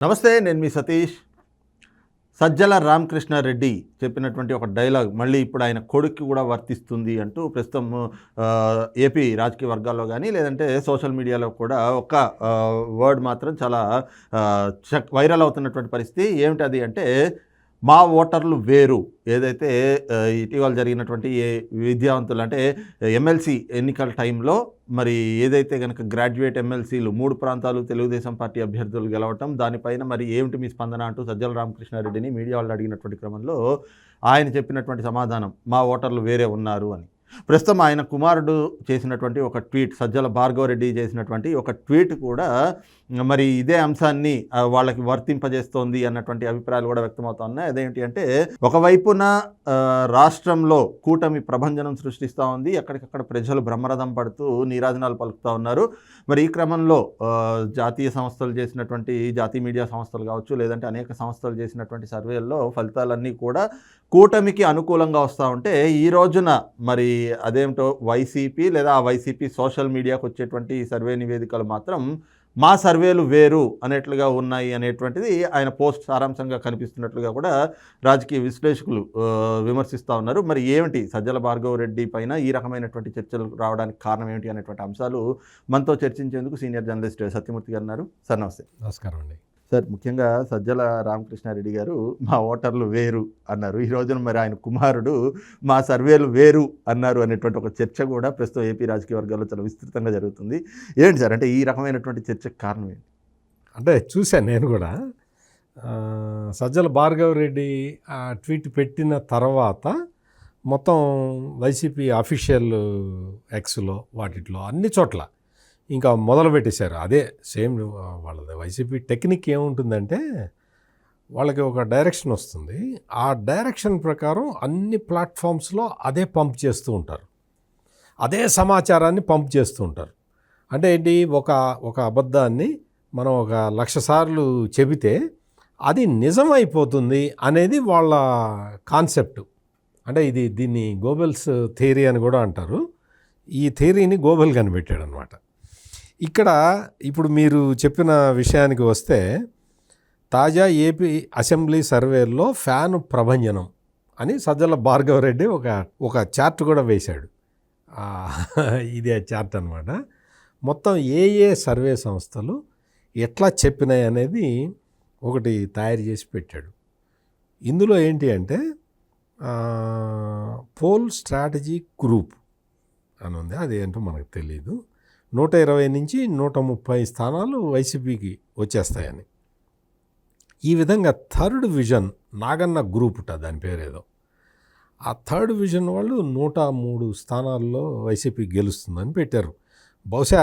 నమస్తే నేను మీ సతీష్. సజ్జల రామకృష్ణారెడ్డి చెప్పినటువంటి ఒక డైలాగ్ మళ్ళీ ఇప్పుడు ఆయన కొడుక్కి కూడా వర్తిస్తుంది అంటూ ప్రస్తుతం ఏపీ రాజకీయ వర్గాల్లో కానీ లేదంటే సోషల్ మీడియాలో కూడా ఒక వర్డ్ మాత్రం చాలా చక్- వైరల్ అవుతున్నటువంటి పరిస్థితి. ఏమిటి అది అంటే మా ఓటర్లు వేరు. ఏదైతే ఇటీవల జరిగినటువంటి ఏ విద్యావంతులు అంటే ఎమ్మెల్సీ ఎన్నికల టైంలో మరి ఏదైతే కనుక గ్రాడ్యుయేట్ ఎమ్మెల్సీలు మూడు ప్రాంతాలు తెలుగుదేశం పార్టీ అభ్యర్థులు గెలవటం దానిపైన మరి ఏమిటి మీ స్పందన అంటూ సజ్జల రామకృష్ణారెడ్డిని మీడియా వాళ్ళు అడిగినటువంటి క్రమంలో ఆయన చెప్పినటువంటి సమాధానం మా ఓటర్లు వేరే ఉన్నారు అని. ప్రస్తుతం ఆయన కుమారుడు చేసినటువంటి ఒక ట్వీట్ సజ్జల భార్గవరెడ్డి చేసినటువంటి ఒక ట్వీట్ కూడా మరి ఇదే అంశాన్ని వాళ్ళకి వర్తింపజేస్తోంది అన్నటువంటి అభిప్రాయాలు కూడా వ్యక్తమవుతున్నాయి. అదేంటి అంటే ఒకవైపున రాష్ట్రంలో కూటమి ప్రభంజనం సృష్టిస్తూ ఉంది ఎక్కడికక్కడ ప్రజలు బ్రహ్మరథం పడుతూ నీరాజనాలు పలుకుతూ ఉన్నారు. మరి ఈ క్రమంలో జాతీయ సంస్థలు చేసినటువంటి జాతీయ మీడియా సంస్థలు కావచ్చు లేదంటే అనేక సంస్థలు చేసినటువంటి సర్వేల్లో ఫలితాలన్నీ కూడా కూటమికి అనుకూలంగా వస్తూ ఉంటే ఈ రోజున మరి అదేమిటో వైసీపీ లేదా ఆ వైసీపీ సోషల్ మీడియాకు వచ్చేటువంటి ఈ సర్వే నివేదికలు మాత్రం మా సర్వేలు వేరు అనేట్లుగా ఉన్నాయి అనేటువంటిది ఆయన పోస్ట్ సారాంశంగా కనిపిస్తున్నట్లుగా కూడా రాజకీయ విశ్లేషకులు విమర్శిస్తూ ఉన్నారు. మరి ఏమిటి సజ్జల భార్గవ రెడ్డి పైన ఈ రకమైనటువంటి చర్చలు రావడానికి కారణం ఏమిటి అనేటువంటి అంశాలు మనతో చర్చించేందుకు సీనియర్ జర్నలిస్ట్ సత్యమూర్తి గారు ఉన్నారు. సార్ నమస్తే. నమస్కారం అండి. సార్ ముఖ్యంగా సజ్జల రామకృష్ణారెడ్డి గారు మా ఓటర్లు వేరు అన్నారు. ఈ రోజున మరి ఆయన కుమారుడు మా సర్వేలు వేరు అన్నారు అనేటువంటి ఒక చర్చ కూడా ప్రస్తుతం ఏపీ రాజకీయ వర్గాల్లో చాలా విస్తృతంగా జరుగుతుంది. ఏంటి సార్ అంటే ఈ రకమైనటువంటి చర్చకు కారణం ఏంటి? అంటే చూశాను నేను కూడా. సజ్జల భార్గవ్ రెడ్డి ఆ ట్వీట్ పెట్టిన తర్వాత మొత్తం వైసీపీ అఫీషియల్ ఎక్స్లో వాటిట్లో అన్ని చోట్ల ఇంకా మొదలు పెట్టేశారు అదే సేమ్ వాళ్ళది వైసీపీ టెక్నిక్ ఏముంటుందంటే వాళ్ళకి ఒక డైరెక్షన్ వస్తుంది. ఆ డైరెక్షన్ ప్రకారం అన్ని ప్లాట్ఫామ్స్లో అదే పంప్ చేస్తూ ఉంటారు. అదే సమాచారాన్ని పంప్ చేస్తూ ఉంటారు. అంటే ఏంటి? ఒక ఒక అబద్ధాన్ని మనం ఒక లక్ష సార్లు చెబితే అది నిజమైపోతుంది అనేది వాళ్ళ కాన్సెప్ట్. అంటే ఇది దీన్ని గోబెల్స్ థియరీ అని కూడా అంటారు. ఈ థియరీని గోబెల్ కనిపెట్టాడు అనమాట ఇక్కడ ఇప్పుడు మీరు చెప్పిన విషయానికి వస్తే తాజా ఏపీ అసెంబ్లీ సర్వేల్లో ఫ్యాన్ ప్రభంజనం అని సజ్జల భార్గవరెడ్డి ఒక ఒక చార్ట్ కూడా వేశాడు. ఇదే చార్ట్ అనమాట మొత్తం ఏ ఏ సర్వే సంస్థలు ఎట్లా చెప్పినాయి అనేది ఒకటి తయారు చేసి పెట్టాడు. ఇందులో ఏంటి అంటే పోల్ స్ట్రాటజీ గ్రూప్ అని ఉంది. అది ఏంటో మనకు తెలియదు నూట ఇరవై నుంచి నూట ముప్పై స్థానాలు వైసీపీకి వచ్చేస్తాయని. ఈ విధంగా థర్డ్ విజన్ నాగన్న గ్రూపుట దాని పేరేదో. ఆ థర్డ్ విజన్ వాళ్ళు నూట మూడు స్థానాల్లో వైసీపీ గెలుస్తుందని పెట్టారు. బహుశా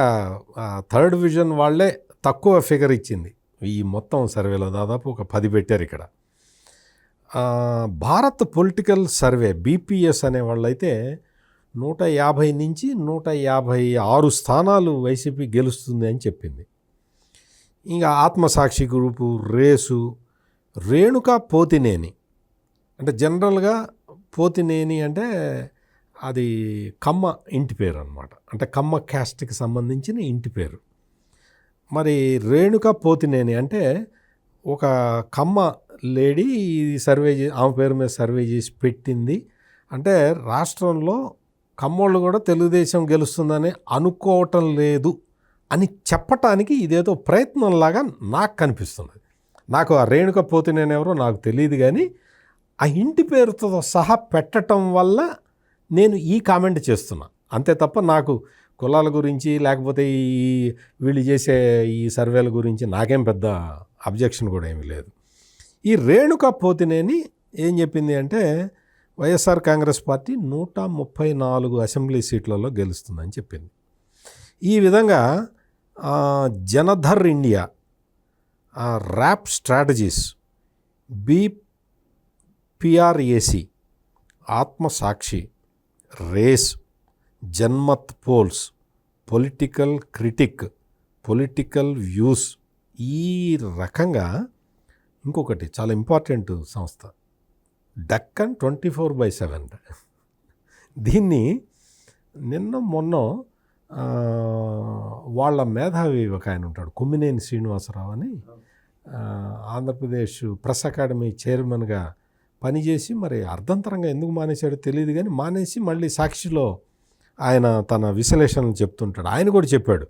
ఆ థర్డ్ విజన్ వాళ్ళే తక్కువ ఫిగర్ ఇచ్చింది. ఈ మొత్తం సర్వేలో దాదాపు ఒక పది పెట్టారు ఇక్కడ. భారత్ పొలిటికల్ సర్వే బీపీఎస్ అనే వాళ్ళైతే నూట యాభై నుంచి నూట యాభై ఆరు స్థానాలు వైసీపీ గెలుస్తుంది అని చెప్పింది. ఇంకా ఆత్మసాక్షి గ్రూపు రేసు రేణుక పోతినేని. అంటే జనరల్గా పోతినేని అంటే అది కమ్మ ఇంటి పేరు అనమాట అంటే కమ్మ క్యాస్ట్కి సంబంధించిన ఇంటి పేరు. మరి రేణుక పోతినేని అంటే ఒక కమ్మ లేడీ సర్వే చే ఆమె పేరు మీద సర్వే చేసి పెట్టింది. అంటే రాష్ట్రంలో కమ్మోళ్ళు కూడా తెలుగుదేశం గెలుస్తుందని అనుకోవటం లేదు అని చెప్పటానికి ఇదేదో ప్రయత్నంలాగా నాకు కనిపిస్తున్నది. నాకు ఆ రేణుక పోతినేని ఎవరో నాకు తెలియదు కానీ ఆ ఇంటి పేరుతో సహా పెట్టటం వల్ల నేను ఈ కామెంట్ చేస్తున్నా. అంతే తప్ప నాకు కులాల గురించి లేకపోతే ఈ వీళ్ళు చేసే ఈ సర్వేల గురించి నాకేం పెద్ద అబ్జెక్షన్ కూడా ఏమీ లేదు. ఈ రేణుక పోతినేని ఏం చెప్పింది అంటే వైఎస్ఆర్ కాంగ్రెస్ పార్టీ నూట ముప్పై నాలుగు అసెంబ్లీ సీట్లలో గెలుస్తుందని చెప్పింది. ఈ విధంగా Janadhar India Rap Strategies BPRAC Aatmasakshi Race Janmat Polls Political Critic Political Views ఈ రకంగా ఇంకొకటి చాలా ఇంపార్టెంట్ సంస్థ. Deccan twenty four by seven. దీన్ని నిన్న మొన్న వాళ్ళ మేధావి ఒక ఆయన ఉంటాడు కుమ్మినేని శ్రీనివాసరావు అని ఆంధ్రప్రదేశ్ ప్రెస్ అకాడమీ చైర్మన్గా పనిచేసి మరి అర్ధంతరంగా ఎందుకు మానేశాడో తెలియదు కానీ మానేసి మళ్ళీ సాక్షిలో ఆయన తన విశ్లేషణలు చెప్తుంటాడు. ఆయన కూడా చెప్పాడు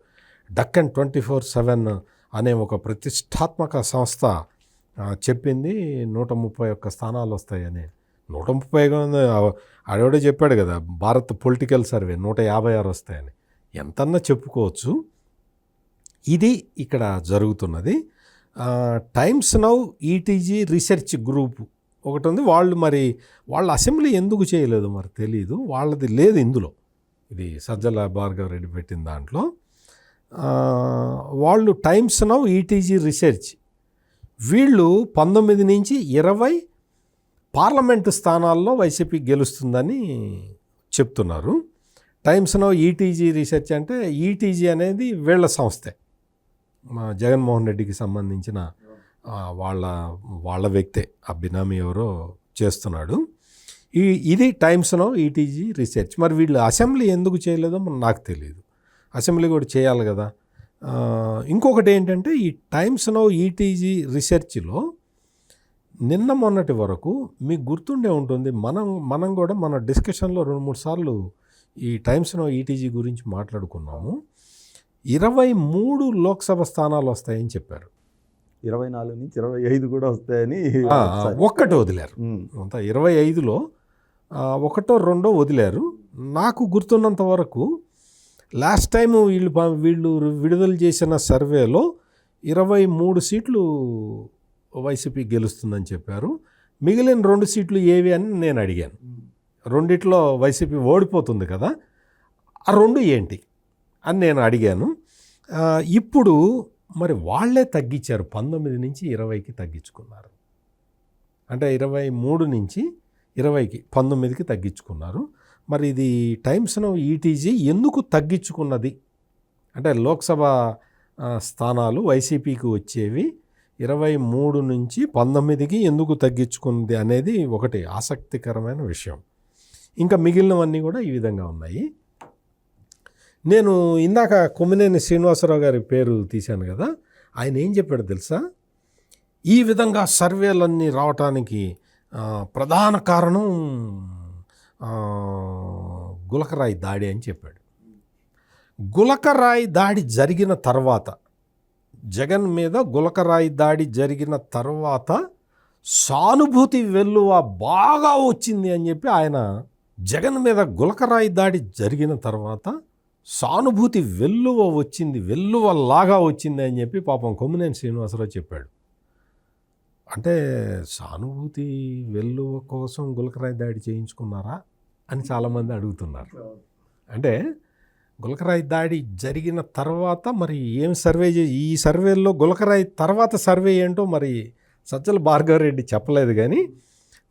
డక్కన్ ట్వంటీ ఫోర్ సెవెన్ అనే ఒక ప్రతిష్టాత్మక సంస్థ చెప్పింది నూట ముప్పై ఒక్క స్థానాలు వస్తాయని నూట ముప్పై ఆడేవాడే చెప్పాడు కదా భారత్ పొలిటికల్ సర్వే నూట యాభై ఆరు వస్తాయని ఎంతన్నా చెప్పుకోవచ్చు. ఇది ఇక్కడ జరుగుతున్నది. Times Now ETG Research Group ఒకటి ఉంది వాళ్ళు మరి వాళ్ళ అసెంబ్లీ ఎందుకు చేయలేదు మరి తెలియదు వాళ్ళది లేదు ఇందులో. ఇది సజ్జల భార్గవ రెడ్డి పెట్టిన దాంట్లో. వాళ్ళు టైమ్స్ నౌ ఈటీజీ రీసెర్చ్ వీళ్ళు పంతొమ్మిది నుంచి ఇరవై పార్లమెంటు స్థానాల్లో వైసీపీ గెలుస్తుందని చెప్తున్నారు. టైమ్స్ ఈటీజీ రీసెర్చ్ అంటే ఈటీజీ అనేది వీళ్ళ సంస్థే. మా జగన్మోహన్ రెడ్డికి సంబంధించిన వాళ్ళ వాళ్ళ వ్యక్తే ఆ బినామీ ఎవరో చేస్తున్నాడు. ఈ ఇది టైమ్స్లో ఈటీజీ రీసెర్చ్. మరి వీళ్ళు అసెంబ్లీ ఎందుకు చేయలేదో మరి నాకు తెలియదు అసెంబ్లీ కూడా చేయాలి కదా. ఇంకొకటి ఏంటంటే ఈ టైమ్స్ నో ఈటీజీ రీసెర్చ్లో నిన్న మొన్నటి వరకు మీకు గుర్తుండే ఉంటుంది మనం మనం కూడా మన డిస్కషన్లో రెండు మూడు సార్లు ఈ టైమ్స్ నో ఈటీజీ గురించి మాట్లాడుకున్నాము. ఇరవై మూడు లోక్సభ స్థానాలు వస్తాయని చెప్పారు. ఇరవై నాలుగు నుంచి ఇరవై ఐదు కూడా వస్తాయని. ఒక్కటి వదిలారు. అంత ఇరవై ఐదులో ఒకటో రెండో వదిలారు. నాకు గుర్తున్నంత వరకు లాస్ట్ టైం వీళ్ళు వీళ్ళు విడుదల చేసిన సర్వేలో ఇరవై మూడు సీట్లు వైసీపీ గెలుస్తుందని చెప్పారు. మిగిలిన రెండు సీట్లు ఏవి అని నేను అడిగాను. రెండిట్లో వైసీపీ ఓడిపోతుంది కదా ఆ రెండు ఏంటి అని నేను అడిగాను. ఇప్పుడు మరి వాళ్ళే తగ్గించారు పంతొమ్మిది నుంచి ఇరవైకి తగ్గించుకున్నారు. అంటే ఇరవై మూడు నుంచి ఇరవైకి పంతొమ్మిదికి తగ్గించుకున్నారు. మరి ఇది టైమ్స్ను ఈటీజీ ఎందుకు తగ్గించుకున్నది? అంటే లోక్సభ స్థానాలు వైసీపీకి వచ్చేవి ఇరవై మూడు నుంచి పంతొమ్మిదికి ఎందుకు తగ్గించుకుంది అనేది ఒకటి ఆసక్తికరమైన విషయం. ఇంకా మిగిలినవన్నీ కూడా ఈ విధంగా ఉన్నాయి. నేను ఇందాక కొమ్మినేని శ్రీనివాసరావు గారి పేరు తీశాను కదా ఆయన ఏం చెప్పాడు తెలుసా? ఈ విధంగా సర్వేలన్నీ రావటానికి ప్రధాన కారణం గులకరాయి దాడి అని చెప్పాడు. గులకరాయి దాడి జరిగిన తర్వాత జగన్ మీద గులకరాయి దాడి జరిగిన తర్వాత సానుభూతి వెల్లువ బాగా వచ్చింది అని చెప్పి ఆయన జగన్ మీద గులకరాయి దాడి జరిగిన తర్వాత సానుభూతి వెల్లువ వచ్చింది వెల్లువ లాగా వచ్చింది అని చెప్పి పాపం కొమ్మినేని శ్రీనివాసరావు చెప్పాడు. అంటే సానుభూతి వెల్లువ కోసం గులకరాయి దాడి చేయించుకున్నారా? అని చాలామంది అడుగుతున్నారు. అంటే గులకరాయి దాడి జరిగిన తర్వాత మరి ఏం సర్వే ఈ సర్వేలో గులకరాయి తర్వాత సర్వే ఏంటో మరి సజ్జల భార్గవ రెడ్డి చెప్పలేదు కానీ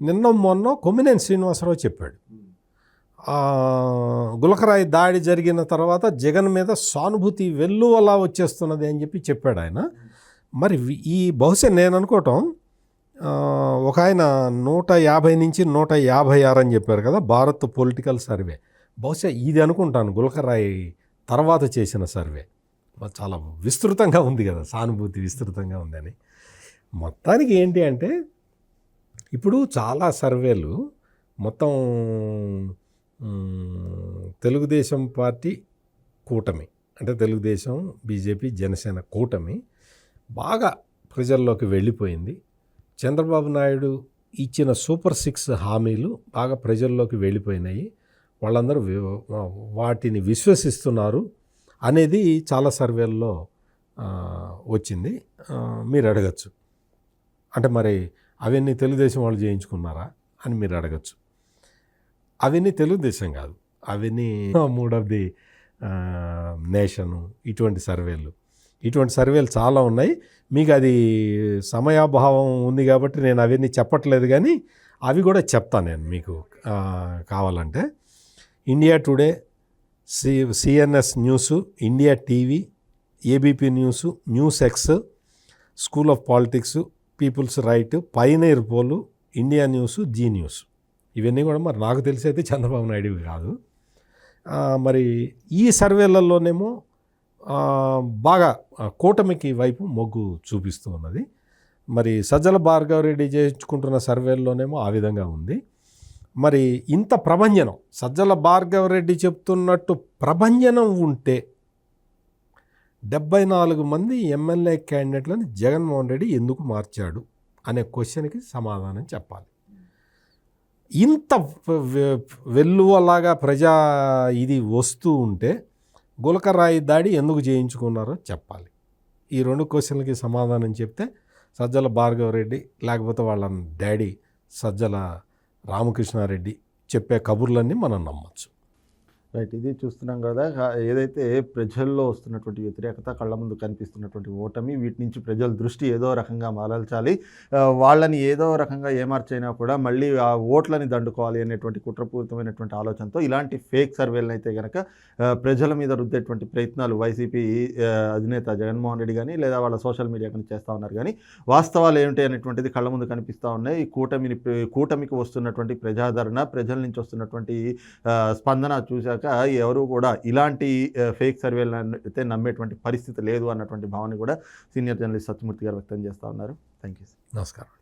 నిన్న మొన్న కొమ్మినేని శ్రీనివాసరావు చెప్పాడు. గులకరాయి దాడి జరిగిన తర్వాత జగన్ మీద సానుభూతి వెల్లువలా వచ్చేస్తున్నది అని చెప్పి చెప్పాడు ఆయన. మరి ఈ బహుశా నేను అనుకోవటం ఒక ఆయన నూట యాభై నుంచి నూట యాభై ఆరు అని చెప్పారు కదా భారత్ పొలిటికల్ సర్వే. బహుశా ఇది అనుకుంటాను గులకరాయి తర్వాత చేసిన సర్వే. చాలా విస్తృతంగా ఉంది కదా సానుభూతి విస్తృతంగా ఉందని. మొత్తానికి ఏంటి అంటే ఇప్పుడు చాలా సర్వేలు మొత్తం తెలుగుదేశం పార్టీ కూటమి అంటే తెలుగుదేశం బీజేపీ జనసేన కూటమి బాగా ప్రజల్లోకి వెళ్ళిపోయింది. చంద్రబాబు నాయుడు ఇచ్చిన సూపర్ సిక్స్ హామీలు బాగా ప్రజల్లోకి వెళ్ళిపోయినాయి. వాళ్ళందరూ వాటిని విశ్వసిస్తున్నారు అనేది చాలా సర్వేల్లో వచ్చింది. మీరు అడగచ్చు. అంటే మరి అవన్నీ తెలుగుదేశం వాళ్ళు చేయించుకున్నారా అని మీరు అడగచ్చు. అవన్నీ తెలుగుదేశం కాదు. అవన్నీ మూడ్ ఆఫ్ ది నేషను ఇటువంటి సర్వేలు. ఇటువంటి సర్వేలు చాలా ఉన్నాయి. మీకు అది సమయాభావం ఉంది కాబట్టి నేను అవన్నీ చెప్పట్లేదు కానీ అవి కూడా చెప్తాను నేను మీకు కావాలంటే. India Today C CNS News India TV ABP News News X School of Politics People's Right Pioneer poll India News Zee News. ఇవన్నీ కూడా మరి నాకు తెలిసి అయితే చంద్రబాబు నాయుడువి కాదు. మరి ఈ సర్వేలలోనేమో బాగా కూటమికి వైపు మొగ్గు చూపిస్తూ ఉన్నది. మరి సజ్జల భార్గవ రెడ్డి చేయించుకుంటున్న సర్వేల్లోనేమో ఆ విధంగా ఉంది. మరి ఇంత ప్రభంజనం సజ్జల భార్గవ రెడ్డి చెప్తున్నట్టు ప్రభంజనం ఉంటే డెబ్బై నాలుగు మంది ఎమ్మెల్యే క్యాండిడేట్లను జగన్మోహన్ రెడ్డి ఎందుకు మార్చాడు అనే క్వశ్చన్కి సమాధానం చెప్పాలి. ఇంత వెల్లువలాగా ప్రజా ఇది వస్తూ ఉంటే గులకరాయి దాడి ఎందుకు చేయించుకున్నారో చెప్పాలి. ఈ రెండు క్వశ్చన్లకి సమాధానం చెప్తే సజ్జల భార్గవ రెడ్డి లేకపోతే వాళ్ళ డాడీ సజ్జల రామకృష్ణారెడ్డి చెప్పే కబుర్లన్నీ మనం నమ్మచ్చు. రైట్. ఇది చూస్తున్నాం కదా ఏదైతే ప్రజల్లో వస్తున్నటువంటి వ్యతిరేకత కళ్ళ ముందు కనిపిస్తున్నటువంటి ఓటమి వీటి నుంచి ప్రజల దృష్టి ఏదో రకంగా మరల్చాలి. వాళ్ళని ఏదో రకంగా ఏమార్చైనా కూడా మళ్ళీ ఆ ఓట్లని దండుకోవాలి అనేటువంటి కుట్రపూరితమైనటువంటి ఆలోచనతో ఇలాంటి ఫేక్ సర్వేలను అయితే కనుక ప్రజల మీద రుద్దేటువంటి ప్రయత్నాలు వైసీపీ అధినేత జగన్మోహన్ రెడ్డి కానీ లేదా వాళ్ళ సోషల్ మీడియా కానీ చేస్తూ ఉన్నారు కానీ వాస్తవాలు ఏమిటి అనేటువంటిది కళ్ళ ముందు కనిపిస్తూ ఉన్నాయి. ఈ కూటమిని కూటమికి వస్తున్నటువంటి ప్రజాదరణ ప్రజల నుంచి వస్తున్నటువంటి స్పందన చూశాక ఎవరు కూడా ఇలాంటి ఫేక్ సర్వేలను అయితే నమ్మేటువంటి పరిస్థితి లేదు అన్నటువంటి భావన కూడా సీనియర్ జర్నలిస్ట్ సత్యమూర్తి గారు వ్యక్తం చేస్తూ ఉన్నారు. థ్యాంక్ యూ నమస్కారం.